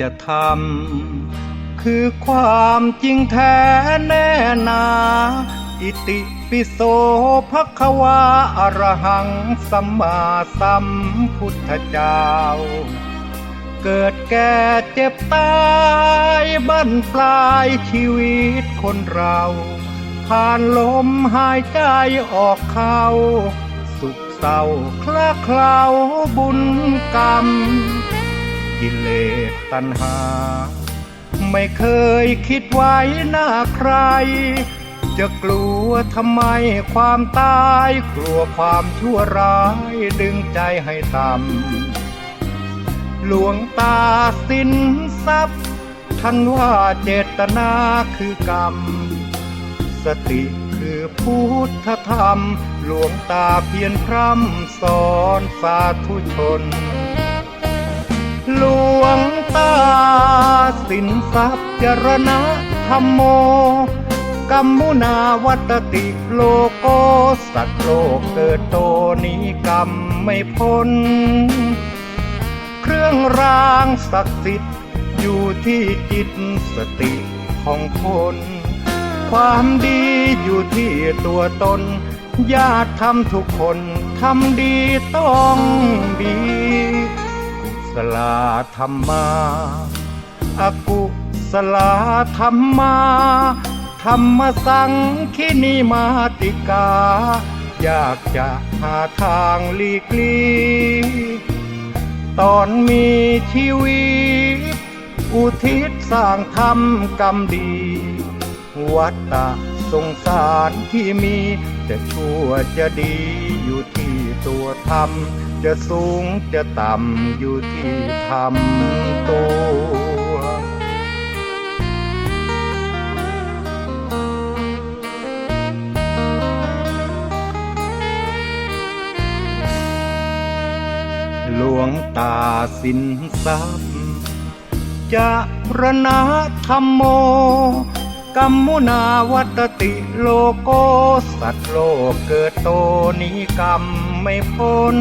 จะทำคือความจริงแท้แน่นา อิติปิโสภควาอรหังสัมมาสัมพุทธเจ้า เกิดแก่เจ็บตายบั้นปลายชีวิตคนเราผ่านลมหายใจออกเข้า สุขเศร้าคลาเคล้าบุญกรรม กิเลสตัณหา ไม่เคยคิดไว้หน้าใคร จะกลัวทำไมความตาย กลัวความชั่วร้ายดึงใจให้ต่ำหลวงตาสินทรัพย์ท่านว่าเจตนาคือกรรม สติคือพุทธธรรม หลวงตาเพียรพร่ำสอนสาธุชน หลวงตาสินทรัพย์จรณะธรรมโมกัมมุนาวัตติโลโกสัตว์โลกเกิดโตนี้กรรมไม่พ้น เครื่องรางศักดิ์สิทธิ์อยู่ที่จิตสติของคน ความดีอยู่ที่ตัวตน ญาติทำทุกคน ทำดีต้องดี ศลาธรรมาอากุศลาธรรมาธรรมสังคินิมาติกา อยากจะหาทางหลีกลีตอนมีชีวิต อุทิศสร้างธรรมกรรมดี วัตตะสงสารที่มีจะชั่วจะดีอยู่ที่ ตัวธรรมจะสูงจะต่ำอยู่ที่ธรรมตัวหลวงตาสินทรัพย์จะรณะธรรมโม กัมมุนาวัตติโลโกสัตว์โลกเกิดโตนี้กรรมไม่พ้น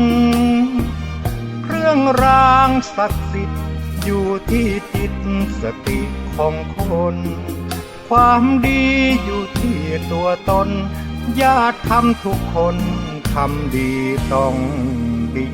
เครื่องรางศักดิ์สิทธิ์อยู่ที่จิตสติของคน ความดีอยู่ที่ตัวตน ญาติทำทุกคน ทำดีต้องดี